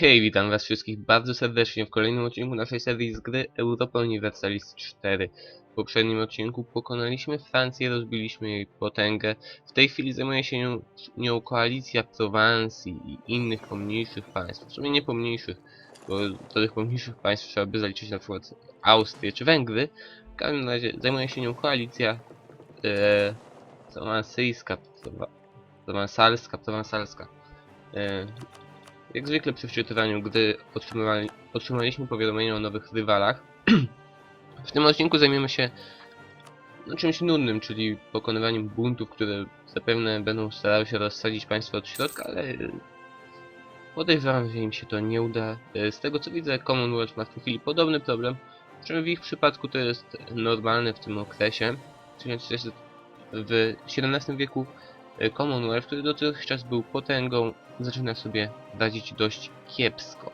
Hej, witam was wszystkich bardzo serdecznie w kolejnym odcinku naszej serii z gry Europa Universalis 4. W poprzednim odcinku pokonaliśmy Francję, rozbiliśmy jej potęgę. W tej chwili zajmuje się nią, nią koalicja Prowansji i innych pomniejszych państw. W sumie nie pomniejszych, bo do tych pomniejszych państw trzeba by zaliczyć na przykład Austrię czy Węgry. W każdym razie zajmuje się nią koalicja e, prowansyjska, prowa- prowansalska, prowansalska. E, jak zwykle przy wczytywaniu gdy otrzymaliśmy powiadomienie o nowych rywalach. w tym odcinku zajmiemy się no, czymś nudnym, czyli pokonywaniem buntów, które zapewne będą starały się rozsadzić państwo od środka, ale podejrzewam, że im się to nie uda. E, Z tego co widzę, Commonwealth ma w tej chwili podobny problem, czym w ich przypadku to jest normalne w tym okresie. W XVII wieku Commonwealth, który dotychczas był potęgą, zaczyna sobie radzić dość kiepsko.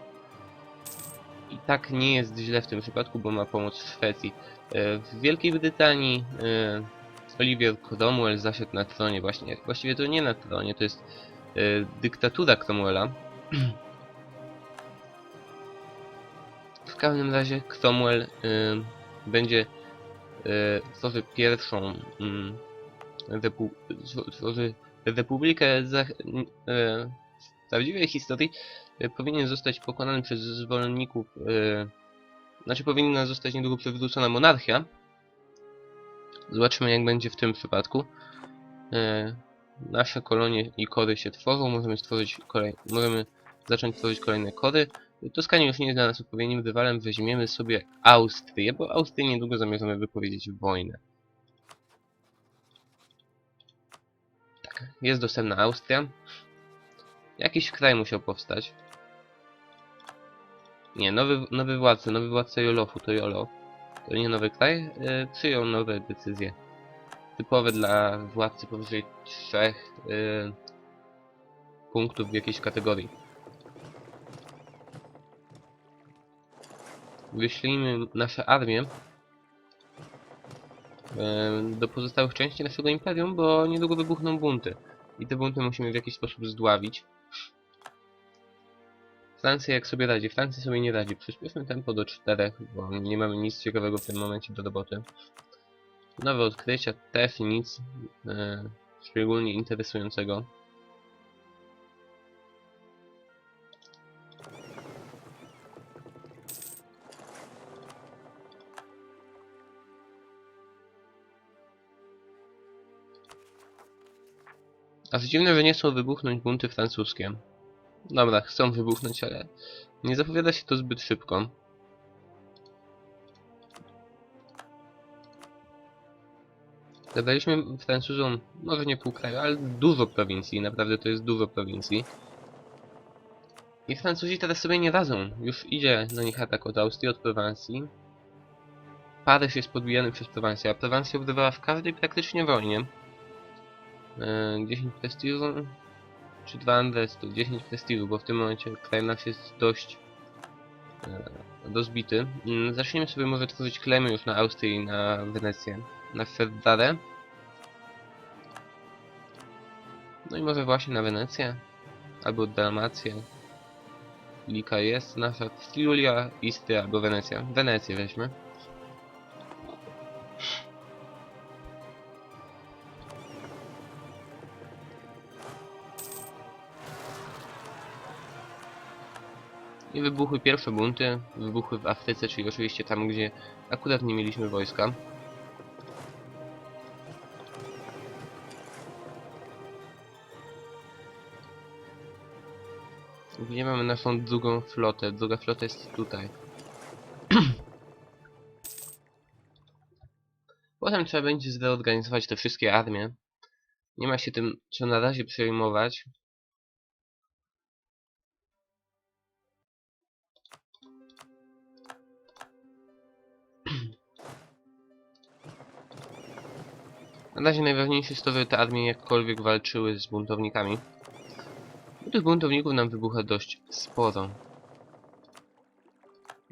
I tak nie jest źle w tym przypadku, bo ma pomoc Szwecji. E, W Wielkiej Brytanii e, Olivier Cromwell zasiadł na tronie właśnie. Właściwie to nie na tronie, to jest e, dyktatura Cromwella. W każdym razie Cromwell e, będzie e, tworzy pierwszą mm, tworzy republikę za, e, prawdziwej historii e, powinien zostać pokonany przez zwolenników, e, znaczy powinna zostać niedługo przywrócona monarchia. Zobaczymy jak będzie w tym przypadku. E, nasze kolonie i kory się tworzą, możemy stworzyć kolej, możemy zacząć tworzyć kolejne kory. Toskania już nie jest dla nas odpowiednim rywalem, weźmiemy sobie Austrię, bo Austrię niedługo zamierzamy wypowiedzieć wojnę. Jest dostępna Austria. Jakiś kraj musiał powstać. Nie, nowy, nowy władca, nowy władca Jolofu, to Jolo. To nie nowy kraj, e, przyjął nowe decyzje. Typowe dla władcy powyżej trzech e, punktów w jakiejś kategorii. Wyślijmy nasze armie e, do pozostałych części naszego imperium, bo niedługo wybuchną bunty. I te bunty musimy w jakiś sposób zdławić. Francja jak sobie radzi? Francja sobie nie radzi. Przyspieszmy tempo do 4, bo nie mamy nic ciekawego w tym momencie do roboty. Nowe odkrycia, też nic e, szczególnie interesującego. Aż dziwne, że nie chcą wybuchnąć bunty francuskie. Dobra, chcą wybuchnąć, ale nie zapowiada się to zbyt szybko. Zadaliśmy Francuzom, może nie pół kraju, ale dużo prowincji, naprawdę to jest dużo prowincji. I Francuzi teraz sobie nie radzą. Już idzie na nich atak od Austrii, od Prowansji. Paryż jest podbijany przez Prowansję, a Prowansja odbywała w każdej praktycznie wojnie. E, 10 prestiżu, czy 2 Andestu, 10 prestiżu, bo w tym momencie kraj nasz jest dość e, rozbity. Mm, Zaczniemy sobie może tworzyć klemy już na Austrię i na Wenecję, na Ferrarę. No i może właśnie na Wenecję, albo Dalmację. Lika jest nasza, Friulia, Istria albo Wenecja. Wenecję weźmy. I wybuchły pierwsze bunty, wybuchły w Afryce, czyli oczywiście tam, gdzie akurat nie mieliśmy wojska. Gdzie mamy naszą drugą flotę? Druga flota jest tutaj. Potem trzeba będzie zreorganizować te wszystkie armie. Nie ma się tym co na razie przejmować. Na razie najważniejsze jest to, że te armie jakkolwiek walczyły z buntownikami. Bo tych buntowników nam wybucha dość sporo.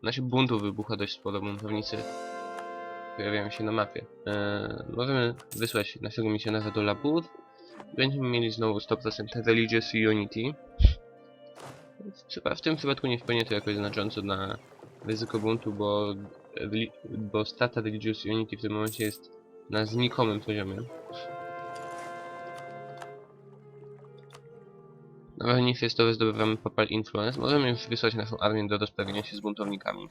Naszych buntów wybucha dość sporo, buntownicy pojawiają się na mapie. Eee, możemy wysłać naszego misjonarza do Labur. Będziemy mieli znowu 100% Religious Unity. Przypa- w tym przypadku nie wpłynie to jakoś znacząco na ryzyko buntu, bo, bo strata Religious Unity w tym momencie jest na znikomym poziomie. Jest to, że zdobywamy Papal Influence. Możemy już wysłać naszą armię do rozprawienia się z buntownikami.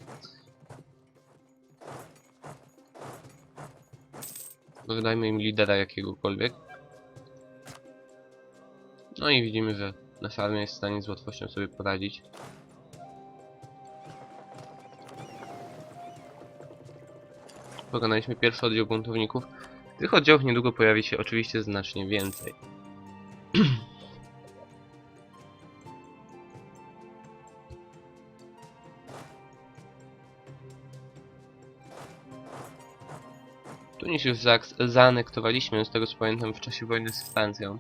Może dajmy im lidera jakiegokolwiek. No i widzimy, że nasza armia jest w stanie z łatwością sobie poradzić. Pokonaliśmy pierwszy oddział buntowników. Tych oddziałów niedługo pojawi się oczywiście znacznie więcej. Tunis już zaanektowaliśmy, z tego co pamiętam, w czasie wojny z Francją.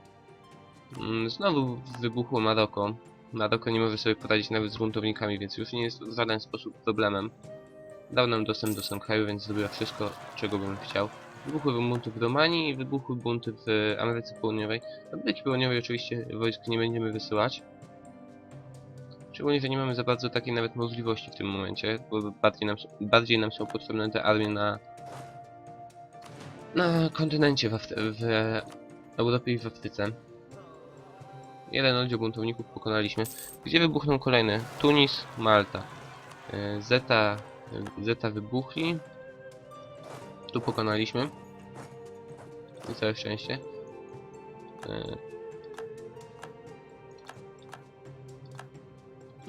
Mm, Znowu wybuchło Maroko. Maroko nie może sobie poradzić nawet z buntownikami, więc już nie jest w żaden sposób problemem. Dał nam dostęp do Sankhaju, więc zrobiła wszystko, czego bym chciał. Wybuchły bunty w Romanii i wybuchły bunty w Ameryce Południowej. Do Ameryki Południowej oczywiście wojsk nie będziemy wysyłać. Szczególnie, że nie mamy za bardzo takiej nawet możliwości w tym momencie, bo bardziej nam, bardziej nam są potrzebne te armie na na kontynencie w, w Europie i w Afryce. Jeden oddział buntowników pokonaliśmy. Gdzie wybuchną kolejne? Tunis, Malta. E, Zeta, Zeta wybuchli. Tu pokonaliśmy. I całe szczęście. E,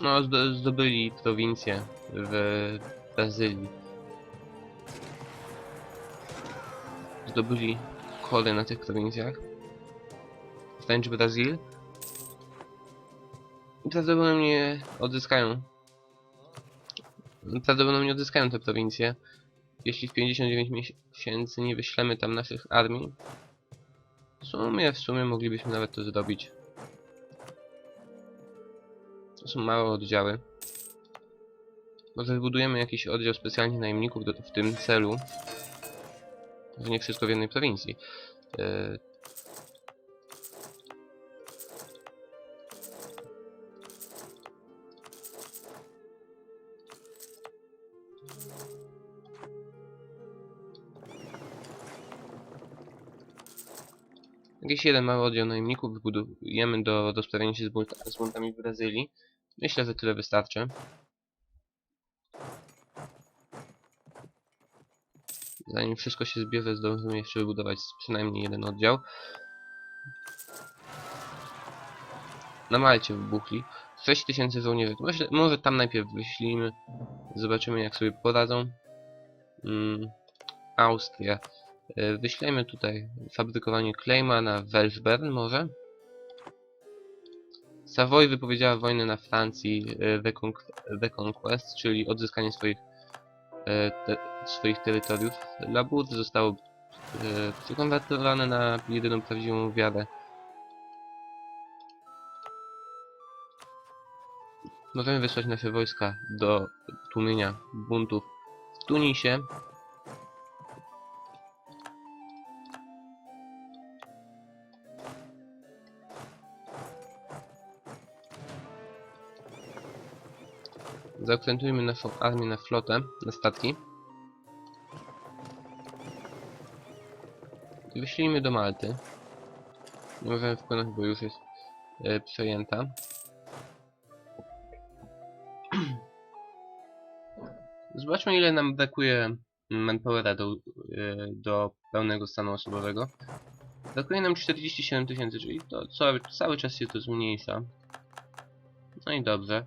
No, zdo- zdobyli prowincję w Brazylii. zdobyli kody na tych prowincjach. French Brazil. I prawdopodobnie odzyskają. Prawdopodobnie odzyskają te prowincje. Jeśli w 59 miesięcy nie wyślemy tam naszych armii. W sumie, w sumie moglibyśmy nawet to zrobić. To są małe oddziały. Może wybudujemy jakiś oddział specjalnie najemników do, w tym celu. Że nie wszystko w jednej prowincji. E, Jakiś jeden mały oddział najemników wybudujemy do rozprawienia się z, z buntami w Brazylii. Myślę, że tyle wystarczy. Zanim wszystko się zbierze, zdążymy jeszcze wybudować przynajmniej jeden oddział. Na Malcie wybuchli. 6000 żołnierzy. Może, może tam najpierw wyślijmy. Zobaczymy jak sobie poradzą. Mm, Austria. E, Wyślemy tutaj fabrykowanie Claima na Welsbern może. Savoy wypowiedziała wojnę na Francji Reconq- Reconquest, czyli odzyskanie swoich e, te, swoich terytoriów. Labour zostało e, przekonwertowane na jedyną prawdziwą wiarę. Możemy wysłać nasze wojska do tłumienia buntów w Tunisie. Zaakcentujmy naszą armię na flotę, na statki. I wyślijmy do Malty. Nie możemy wpłynąć, bo już jest e, przejęta. Zobaczmy ile nam brakuje manpowera do, e, do pełnego stanu osobowego. Brakuje nam 47 tysięcy, czyli to cały, cały czas się to zmniejsza. No i dobrze.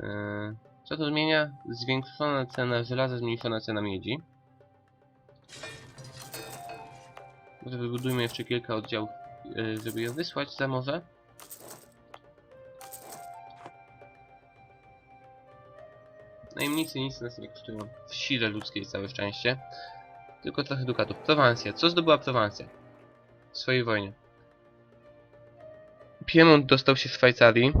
E, co to zmienia? Zwiększona cena żelaza, zmniejszona cena miedzi. Może wybudujmy jeszcze kilka oddziałów, e, żeby je wysłać za morze. Najemnicy nic nas nie kosztują w sile ludzkiej całe szczęście. Tylko trochę dukatów. Prowansja. Co zdobyła Prowansja? W swojej wojnie. Piemont dostał się Szwajcarii.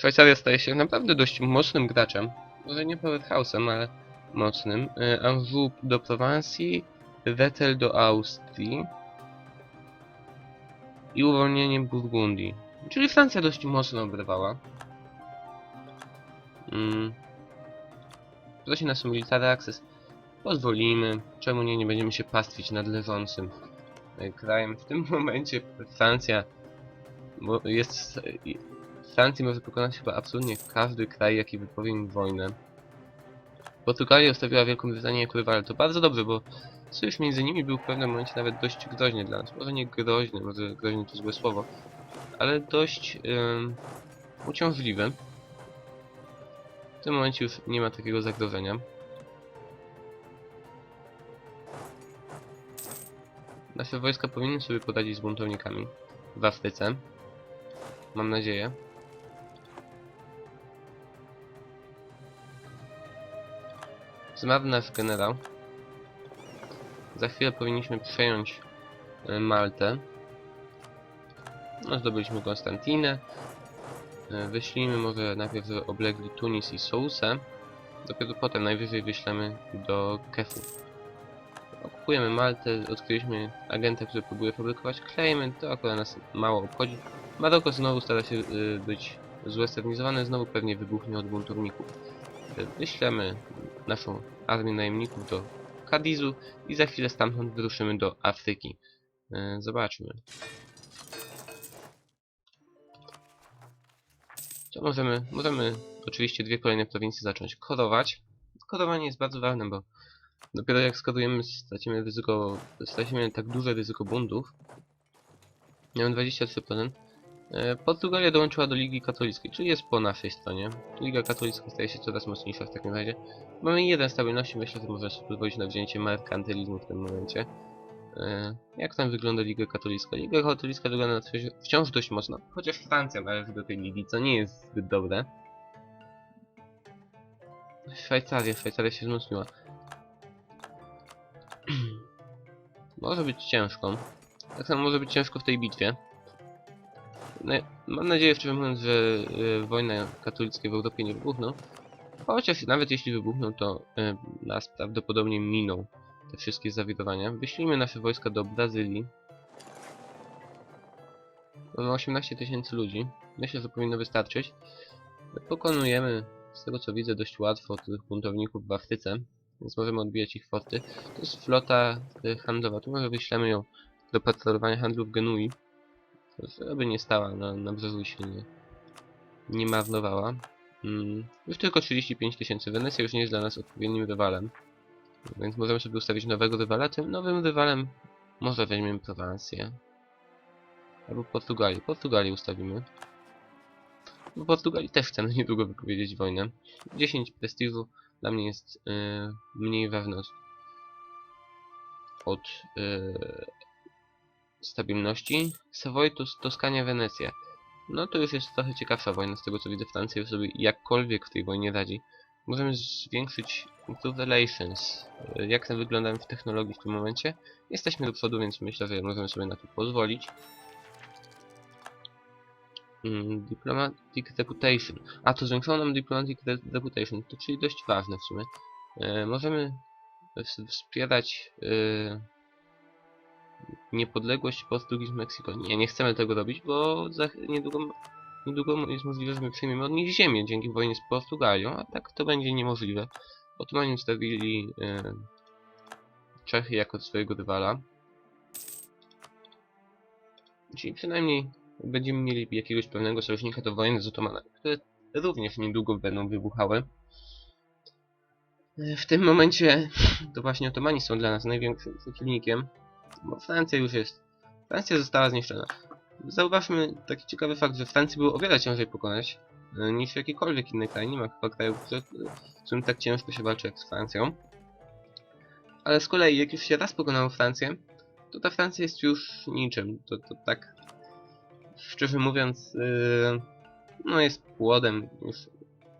Szwajcaria staje się naprawdę dość mocnym graczem. Może nie powerhouse'em, ale mocnym. Y, Anjou do Prowansji, Wettel do Austrii i uwolnieniem Burgundii. Czyli Francja dość mocno obrywała. Mm. Prosi nas o military access. Pozwolimy. Czemu nie? Nie będziemy się pastwić nad leżącym e, krajem. W tym momencie Francja jest... Francji może pokonać chyba absolutnie każdy kraj, jaki wypowie im wojnę. Portugalia ustawiła Wielką Brytanię jako rywal. To bardzo dobrze, bo sojusz między nimi był w pewnym momencie nawet dość groźny dla nas. Może nie groźny, może groźny to złe słowo, ale dość ym, uciążliwy. W tym momencie już nie ma takiego zagrożenia. Nasze wojska powinny sobie poradzić z buntownikami w Afryce. Mam nadzieję. Zmarł generał. Za chwilę powinniśmy przejąć e, Maltę. No, zdobyliśmy Konstantinę. E, Wyślijmy może najpierw, oblegli Tunis i Sousę. Dopiero potem najwyżej wyślemy do Kefu. Okupujemy Maltę, odkryliśmy agenta, który próbuje fabrykować klejmy, to akurat nas mało obchodzi. Maroko znowu stara się y, być zwesternizowane, znowu pewnie wybuchnie od buntowników. Wyślemy naszą armię najemników do Kadizu i za chwilę stamtąd wyruszymy do Afryki. Y, Zobaczmy. Co możemy? Możemy oczywiście dwie kolejne prowincje zacząć korować. Korowanie jest bardzo ważne, bo dopiero jak skorujemy stracimy ryzyko, stracimy tak duże ryzyko buntów. Miałem 23%. E, Portugalia dołączyła do Ligi Katolickiej, czyli jest po naszej stronie. Liga Katolicka staje się coraz mocniejsza w takim razie. Mamy jeden stabilności, myślę, że może sobie pozwolić na wzięcie merkantylizmu w tym momencie. E, Jak tam wygląda Liga Katolicka? Liga Katolicka wygląda wciąż- dość mocno, chociaż Francja należy do tej ligi, co nie jest zbyt dobre. Szwajcaria, Szwajcaria się wzmocniła. może być ciężko. Tak samo może być ciężko w tej bitwie. No, mam nadzieję, szczerze mówiąc, że y, wojna katolickie w Europie nie wybuchną. Chociaż nawet jeśli wybuchną, to y, nas prawdopodobnie miną te wszystkie zawirowania. Wyślijmy nasze wojska do Brazylii. Mamy 18 tysięcy ludzi. Myślę, że powinno wystarczyć. Pokonujemy, z tego co widzę, dość łatwo tych buntowników w Afryce. Więc możemy odbijać ich forty. To jest flota y, handlowa. Tu może wyślemy ją do patrolowania handlu w Genui. Żeby nie stała na, na brzeżu się nie, nie marnowała. Mm, już tylko 35 tysięcy. Wenecja już nie jest dla nas odpowiednim rywalem. Więc możemy sobie ustawić nowego rywala. Tym nowym rywalem może weźmiemy Prowansję. Albo Portugalię. Portugalię ustawimy. Bo Portugalii też chcemy niedługo wypowiedzieć wojnę. 10 prestiżu dla mnie jest yy, mniej od, od yy, stabilności. Savoy, Tos Toskania, Wenecja. No to już jest trochę ciekawsza wojna, z tego co widzę Francja sobie jakkolwiek w tej wojnie radzi. Możemy zwiększyć improve relations. Y, Jak tam wyglądamy w technologii w tym momencie? Jesteśmy do przodu, więc myślę, że możemy sobie na to pozwolić. Mm, Diplomatic Reputation. A, to zwiększono nam Diplomatic Re Reputation, to czyli dość ważne w sumie. E, możemy ws- wspierać e, niepodległość Portugi z Meksyko. Nie, nie chcemy tego robić, bo za niedługo, niedługo jest możliwe, że my przejmiemy od nich ziemię dzięki wojnie z Portugalią, a tak to będzie niemożliwe. Otomani ustawili e, Czechy jako swojego rywala. Czyli przynajmniej będziemy mieli jakiegoś pewnego sojusznika do wojny z Otomanami, które również niedługo będą wybuchały. E, W tym momencie to właśnie Otomani są dla nas największym przeciwnikiem, bo Francja już jest. Francja została zniszczona. Zauważmy taki ciekawy fakt, że Francji było o wiele ciężej pokonać e, niż jakikolwiek inny kraj. Nie ma chyba kraju, które- z którym tak ciężko się walczy jak z Francją. Ale z kolei, jak już się raz pokonało Francję, to ta Francja jest już niczym. To, to tak, szczerze mówiąc, yy, no jest płodem. Już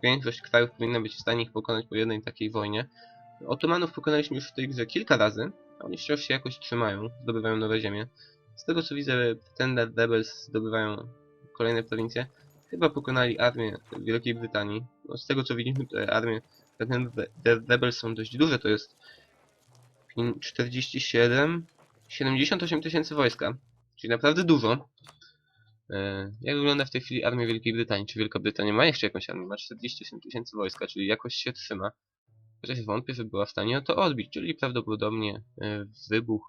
większość krajów powinna być w stanie ich pokonać po jednej takiej wojnie. Otomanów pokonaliśmy już w tej grze kilka razy, oni wciąż się jakoś trzymają, zdobywają nowe ziemie. Z tego co widzę, Pretender Rebels zdobywają kolejne prowincje. Chyba pokonali armię Wielkiej Brytanii. No, z tego co widzimy, te armie Pretender Rebels są dość duże, to jest pin- 47, 78 tysięcy wojska, czyli naprawdę dużo. E, jak wygląda w tej chwili armia Wielkiej Brytanii? Czy Wielka Brytania ma jeszcze jakąś armię? Ma 48 tysięcy wojska, czyli jakoś się trzyma. Chociaż wątpię, że była w stanie to odbić, czyli prawdopodobnie e, wybuch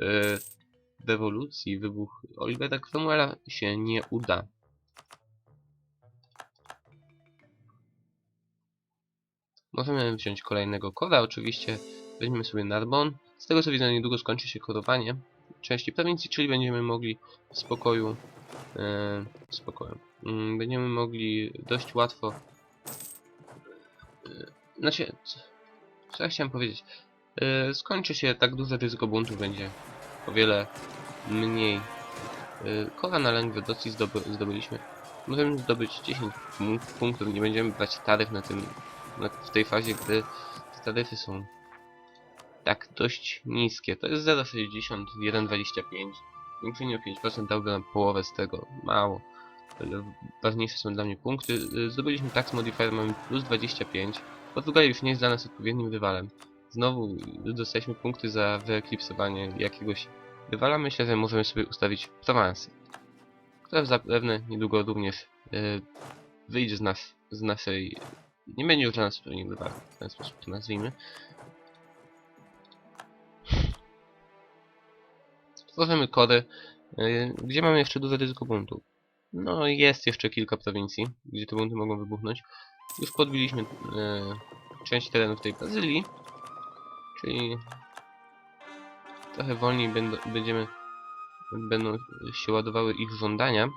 e, rewolucji, wybuch Olivera Cromwella się nie uda. Możemy wziąć kolejnego kora, oczywiście weźmiemy sobie Narbon. Z tego co widzę, niedługo skończy się korowanie części prowincji, czyli będziemy mogli w spokoju, e, spokoju, mm, będziemy mogli dość łatwo, znaczy, co, ja chciałem powiedzieć, e, skończy się tak duże ryzyko buntu, będzie o wiele mniej. E, Kora na Langwedocji zdoby, zdobyliśmy. Możemy zdobyć 10 pun- punktów, nie będziemy brać taryf na tym, na, w tej fazie, gdy te taryfy są tak dość niskie. To jest 0,60, 1,25. Zwiększenie o 5% dałby nam połowę z tego. Mało. Ale ważniejsze są dla mnie punkty. Zdobyliśmy tax modifier, mamy plus 25. Portugalia już nie jest dla nas odpowiednim rywalem. Znowu dostaliśmy punkty za wyeklipsowanie jakiegoś rywala. Myślę, że możemy sobie ustawić Provence. Która zapewne niedługo również y, wyjdzie z, nas, z naszej... Nie będzie już dla nas odpowiednim rywalem. W ten sposób to nazwijmy. Tworzymy kody, yy, gdzie mamy jeszcze duże ryzyko buntu. No jest jeszcze kilka prowincji, gdzie te bunty mogą wybuchnąć. Już podbiliśmy yy, część terenów tej Brazylii, czyli trochę wolniej będą, będziemy będą się ładowały ich żądania,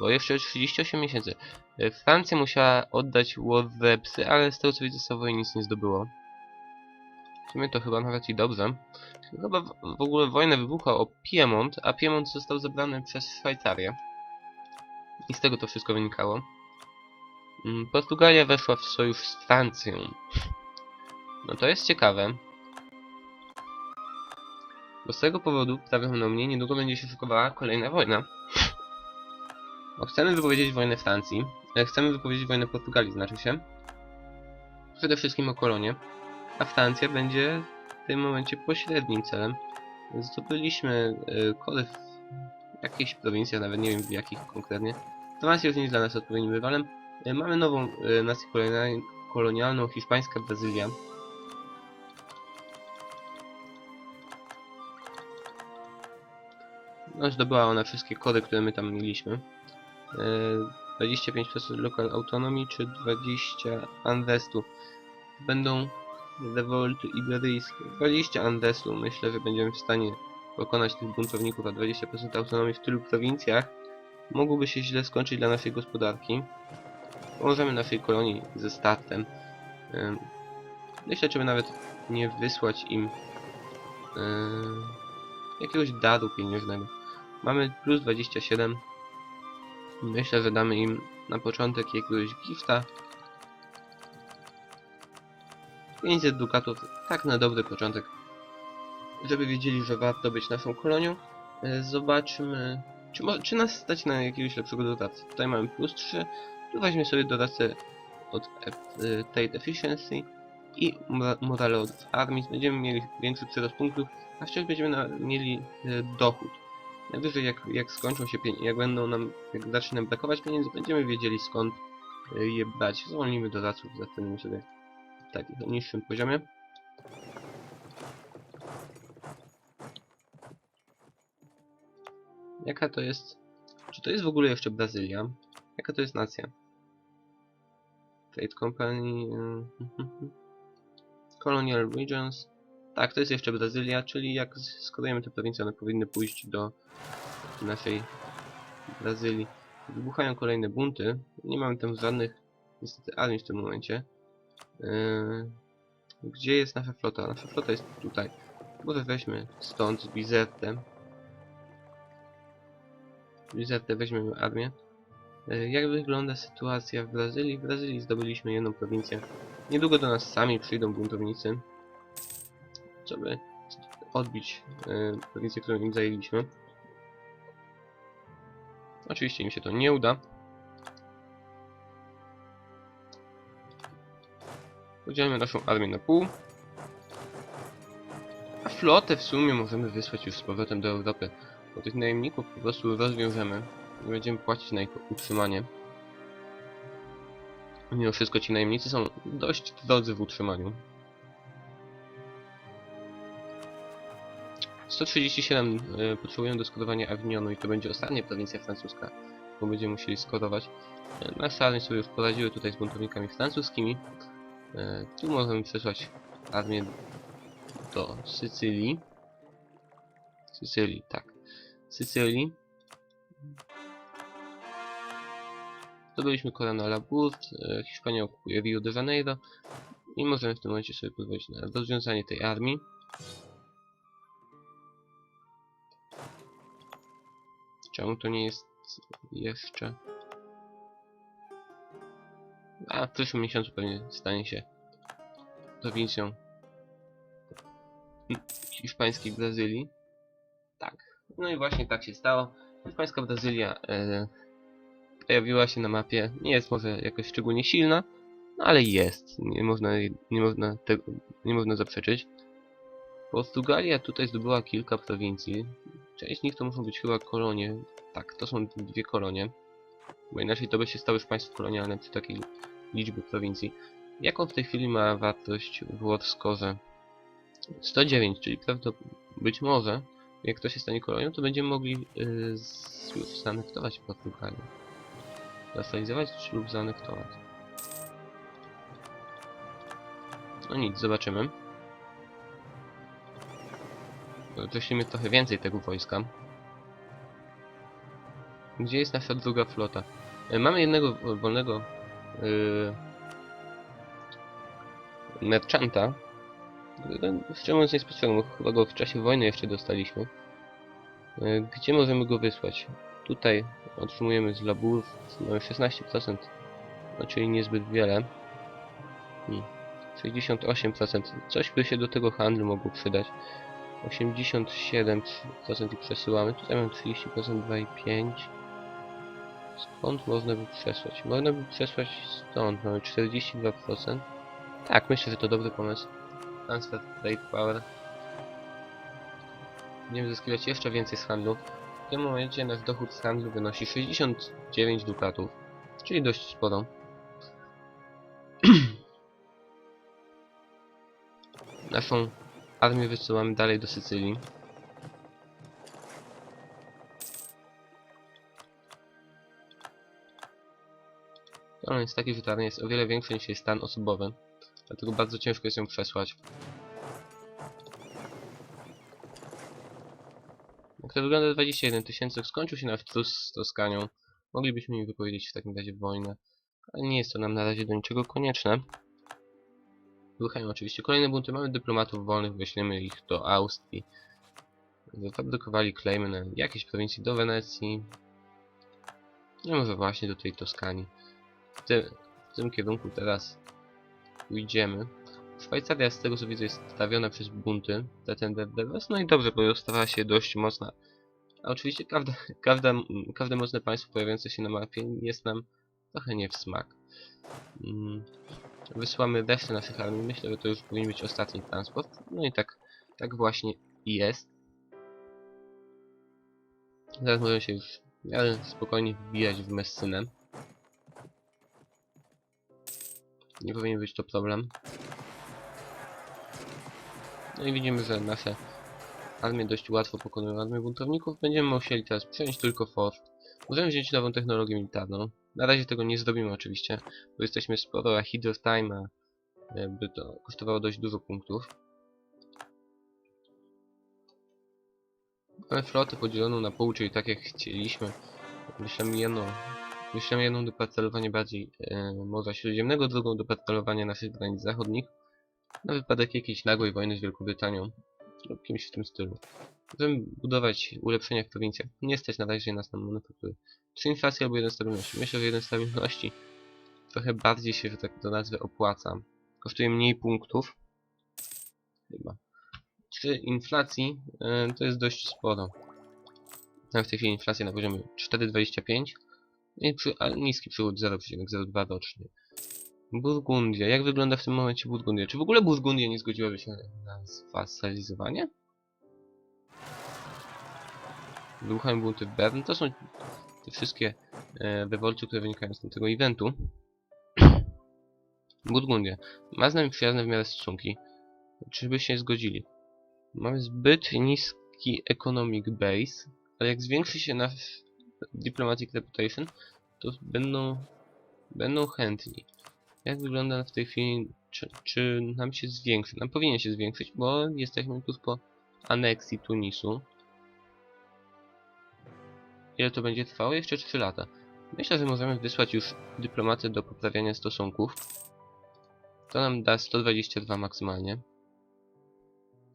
bo jeszcze 38 miesięcy. Yy, Francja musiała oddać Warrepsy, ale z tego co widzę Savoy nic nie zdobyło. W sumie to chyba nawet i dobrze. Chyba w ogóle wojna wybuchła o Piemont, a Piemont został zabrany przez Szwajcarię. I z tego to wszystko wynikało. Mm, Portugalia weszła w sojusz z Francją. No to jest ciekawe. Bo z tego powodu, prawdopodobnie, niedługo będzie się szykowała kolejna wojna. Bo chcemy wypowiedzieć wojnę Francji, chcemy wypowiedzieć wojnę Portugalii, znaczy się. Przede wszystkim o kolonie. A Francja będzie w tym momencie pośrednim celem. Zdobyliśmy y, kody w jakichś prowincjach, nawet nie wiem w jakich konkretnie. Francja już nie jest dla nas odpowiednim rywalem. Y, mamy nową y, nację kolonial- kolonialną, hiszpańska Brazylia. No, zdobyła ona wszystkie kody, które my tam mieliśmy. Y, 25% local autonomii czy 20 Andestu. Będą rewolty iberyjskie. 20 Andesu. Myślę, że będziemy w stanie pokonać tych buntowników, a 20% autonomii w tylu prowincjach mogłoby się źle skończyć dla naszej gospodarki. Pomożemy naszej kolonii ze startem. Myślę, czy by nawet nie wysłać im jakiegoś daru pieniężnego. Mamy plus 27. Myślę, że damy im na początek jakiegoś gifta 500 dukatów, tak na dobry początek. Żeby wiedzieli, że warto być naszą kolonią. E, Zobaczmy, czy, czy nas stać na jakiegoś lepszego doradcę. Tutaj mamy plus 3, tu weźmy sobie doradcę od e, e, Trade Efficiency i mora- morale od armii. Będziemy mieli większy przyrost punktów, a wciąż będziemy na, mieli e, dochód. Najwyżej jak, jak skończą się pieniądze, jak będą nam, jak zacznie nam brakować pieniędzy, będziemy wiedzieli skąd e, je brać. Zwolnimy doradców, zastanówmy sobie tak, na niższym poziomie. Jaka to jest... Czy to jest w ogóle jeszcze Brazylia? Jaka to jest nacja? Trade Company... y, Colonial Regions... Tak, to jest jeszcze Brazylia, czyli jak skorujemy te prowincje, one powinny pójść do naszej Brazylii. Wybuchają kolejne bunty. Nie mamy tam żadnych niestety armii w tym momencie. Yy, gdzie jest nasza flota? Nasza flota jest tutaj. Może weźmy stąd z Bizertem. Bizertę weźmiemy armię. Yy, jak wygląda sytuacja w Brazylii? W Brazylii zdobyliśmy jedną prowincję. Niedługo do nas sami przyjdą buntownicy. Żeby odbić yy, prowincję, którą im zajęliśmy. Oczywiście im się to nie uda. Podzielimy naszą armię na pół. A flotę w sumie możemy wysłać już z powrotem do Europy. Bo tych najemników po prostu rozwiążemy. Będziemy płacić na ich utrzymanie. Mimo wszystko ci najemnicy są dość drodzy w utrzymaniu. 137 y, potrzebują do skorowania Avignonu i to będzie ostatnia prowincja francuska, bo będziemy musieli skorować. Y, armie sobie już poradziły tutaj z buntownikami francuskimi. Y, Tu możemy przesłać armię do Sycylii. Sycylii, tak. Sycylii. Zdobyliśmy Corona Laburt, e, Hiszpania okupuje Rio de Janeiro i możemy w tym momencie sobie pozwolić na rozwiązanie tej armii. Czemu to nie jest jeszcze? A w przyszłym miesiącu pewnie stanie się prowincją hiszpańskiej Brazylii. Tak. No i właśnie tak się stało. Hiszpańska Brazylia e, pojawiła się na mapie. Nie jest może jakoś szczególnie silna, no ale jest. Nie można, nie można tego, nie można zaprzeczyć. Portugalia tutaj zdobyła kilka prowincji. Część z nich to muszą być chyba kolonie. Tak, to są dwie kolonie. Bo inaczej to by się stało już państwo kolonialne przy takiej liczbie prowincji. Jaką w tej chwili ma wartość w skorze? 109, czyli prawdopodobnie być może, jak to się stanie kolonią, to będziemy mogli yy, z, już zaanektować Portugalię. Zasalizować lub zaanektować. No nic, zobaczymy. Weźmiemy trochę więcej tego wojska. Gdzie jest nasza druga flota? E, Mamy jednego wolnego yy, merchanta, szczerze mówiąc nie bo chyba go w czasie wojny jeszcze dostaliśmy. E, Gdzie możemy go wysłać? Tutaj otrzymujemy z labur mamy 16%, no czyli niezbyt wiele. Hmm. 68%, coś by się do tego handlu mogło przydać. 87% i przesyłamy, tutaj mamy 30%, 2,5%. Skąd można by przesłać? Można by przesłać stąd, mamy 42%. Tak, myślę, że to dobry pomysł. Transfer Trade Power. Będziemy zyskiwać jeszcze więcej z handlu. W tym momencie nasz dochód z handlu wynosi 69 dukatów, czyli dość sporo. Naszą armię wysyłamy dalej do Sycylii. Problem jest taki, że ta armia jest o wiele większa niż jej stan osobowy. Dlatego bardzo ciężko jest ją przesłać. To wygląda 21 tysięcy, skończył się nasz trus z Toskanią. Moglibyśmy im wypowiedzieć w takim razie wojnę. Ale nie jest to nam na razie do niczego konieczne. Wyruchają oczywiście kolejne bunty. Mamy dyplomatów wolnych, wyślemy ich do Austrii. Zafabrykowali klejmy na jakieś prowincji do Wenecji. No może właśnie do tej Toskanii. W tym, w tym kierunku teraz pójdziemy. Szwajcaria z tego co widzę jest stawiona przez bunty Devas, no i dobrze, bo stawała się dość mocna. A oczywiście każde, każde, każde mocne państwo pojawiające się na mapie jest nam trochę nie w smak. Mm, Wysłamy resztę naszych armii, myślę, że to już powinien być ostatni transport. No i tak, tak właśnie jest. Zaraz możemy się już spokojnie wbijać w Messynę. Nie powinien być to problem. No i widzimy, że nasze armie dość łatwo pokonują armię buntowników. Będziemy musieli teraz przejąć tylko fort. Możemy wziąć nową technologię militarną. Na razie tego nie zrobimy oczywiście, bo jesteśmy sporo ahead of time, a jakby to kosztowało dość dużo punktów. Mamy flotę podzieloną na pół, czyli tak jak chcieliśmy. Wyślemy jedną, wyślemy jedną do patrolowania bardziej e, Morza Śródziemnego, drugą do patrolowania naszych granic zachodnich. Na wypadek jakiejś nagłej wojny z Wielką Brytanią lub kimś w tym stylu. Chcemy budować ulepszenia w prowincjach. Nie stać na razie nas na manufaktury. Czy inflacja albo jeden stabilności? Myślę, że jeden stabilności trochę bardziej się, że tak to nazwę, opłaca. Kosztuje mniej punktów. Chyba. Przy inflacji e, to jest dość sporo. Mam w tej chwili inflacja na poziomie 4,25 i przy, niski przychód 0,02 rocznie. Burgundia. Jak wygląda w tym momencie Burgundia? Czy w ogóle Burgundia nie zgodziłaby się na zwasalizowanie? Wybuchają bunty w Bern. To są te wszystkie e, rewolty, które wynikają z tego eventu. Burgundia. Ma z nami przyjazne w miarę stosunki. Czy by się zgodzili? Mamy zbyt niski economic base, ale jak zwiększy się nasz diplomatic reputation, to będą, będą chętni. Jak wygląda w tej chwili, czy, czy nam się zwiększy? Nam powinien się zwiększyć, bo jesteśmy tuż po aneksji Tunisu. Ile to będzie trwało? Jeszcze 3 lata. Myślę, że możemy wysłać już dyplomatę do poprawiania stosunków. To nam da 122 maksymalnie.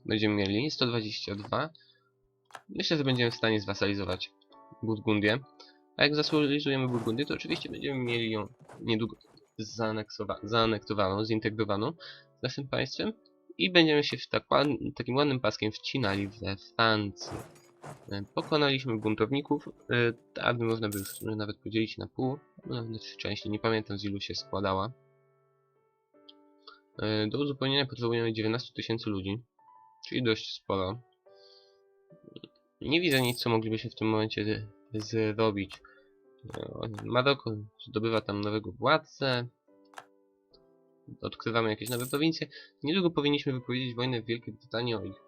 Będziemy mieli 122. Myślę, że będziemy w stanie zwasalizować Burgundię. A jak zasolidzujemy Burgundię, to oczywiście będziemy mieli ją niedługo zaanektowaną, zintegrowaną z naszym państwem i będziemy się tak takim ładnym paskiem wcinali we Francję. E, Pokonaliśmy buntowników, e, ta armia można by już nawet podzielić na pół, nawet na trzy części, nie pamiętam z ilu się składała. E, Do uzupełnienia potrzebujemy 19 tysięcy ludzi, czyli dość sporo. Nie widzę nic, co moglibyśmy w tym momencie zrobić. E, Maroko zdobywa tam nowego władcę. Odkrywamy jakieś nowe prowincje. Niedługo powinniśmy wypowiedzieć wojnę w Wielkiej Brytanii o ich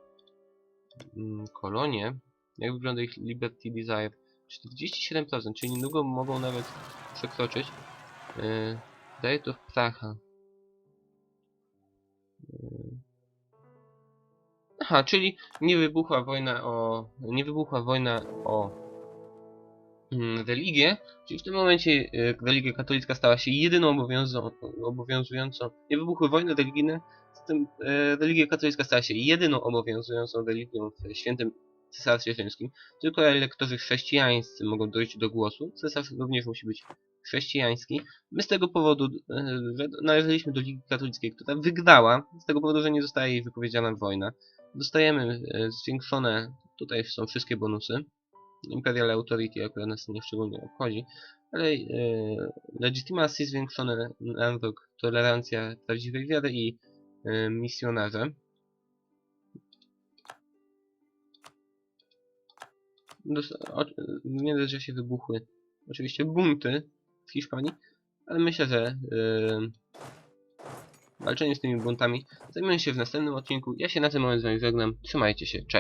mm, kolonie. Jak wygląda ich Liberty Desire? 47%, czyli niedługo mogą nawet przekroczyć. Yy, Date of Praha. Yy. Aha, czyli nie wybuchła wojna o... nie wybuchła wojna o religię, czyli w tym momencie y, religia katolicka stała się jedyną obowiązu obowiązującą, nie wybuchły wojny religijne, zatem y, religia katolicka stała się jedyną obowiązującą religią w świętym cesarstwie rzymskim. Tylko elektorzy chrześcijańscy mogą dojść do głosu, cesarz również musi być chrześcijański. My z tego powodu, y, że należeliśmy do Ligi Katolickiej, która wygrała, z tego powodu, że nie zostaje jej wypowiedziana wojna. Dostajemy zwiększone, tutaj są wszystkie bonusy, Imperial Authority akurat nas nie szczególnie obchodzi, ale e, Legitimacy zwiększone na rok, tolerancja prawdziwej wiary i e, misjonarze. Nie że się wybuchły oczywiście bunty w Hiszpanii, ale myślę, że e, walczenie z tymi buntami zajmiemy się w następnym odcinku. Ja się na z wami żegnam. Trzymajcie się, cześć!